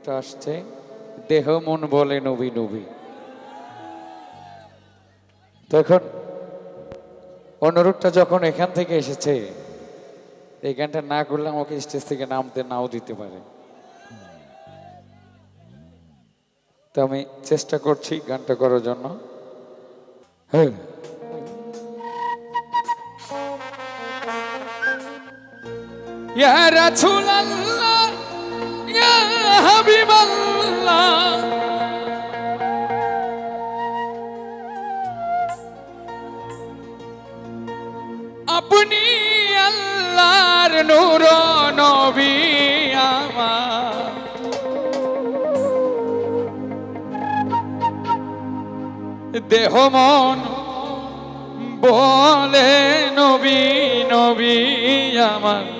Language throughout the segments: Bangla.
অনুরোধটা আসছে, দেহ মন বলে নবী নবী। তখন অনুরোধটা যখন এখান থেকে এসেছে, এই গানটা না করলে আমাকে স্টেজ থেকে নামতে নাও দিতে পারে। তো আমি চেষ্টা করছি গানটা করার জন্য। হ্যাঁ। ইয়া হাবিবাল্লাহ আপনি আল্লাহর নূর নবী আমার। দেহ মন বলে নবী নবী আমার।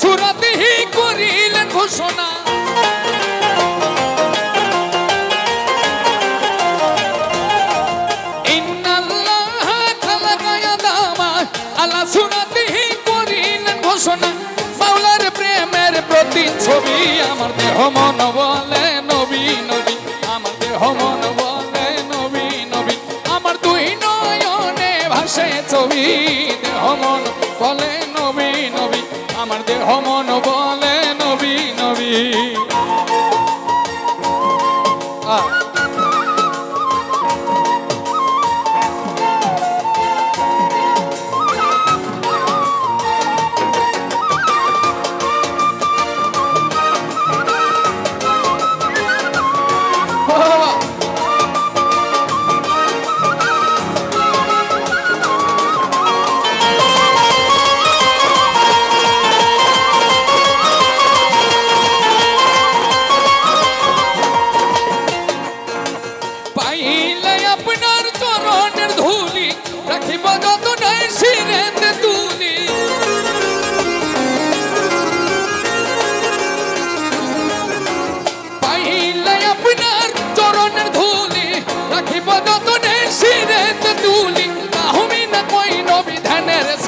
সুরাতিহি করিলেন ঘোষণা। আলা সুরাতিহি করিলেন ঘোষণা। মাওলার প্রেমের প্রতিচ্ছবি আমার দেহ মন বলে নবী নবী। আমার দেহ মন বলে নবী নবী। আমার দুই নয়নে ভাসে ছবি, দেহ মন বলে আমার দেহ মন বলে নবী নবী।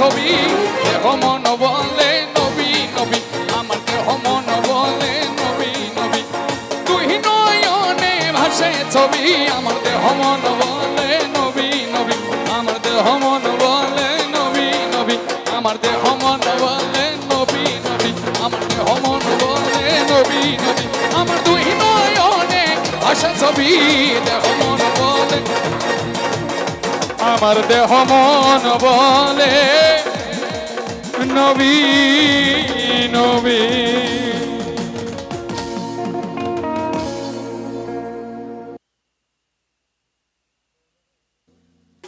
ছবি, দেহ নবী নবী। আমার দেহ মন বলে নবী নবী। তুই নয়নে ভাসে ছবি, আমার দেহ মন বলে নবী নবী। আমার দেহ মন বলে নবী নবী। আমার দেহ মন বলে নবী নবী। আমার দেহ মন বলে নবী নবী। আমার দুই নয়নে ভাসে ছবি, দেহ মন বলে আমার দেহ মন বলে নবী নবী।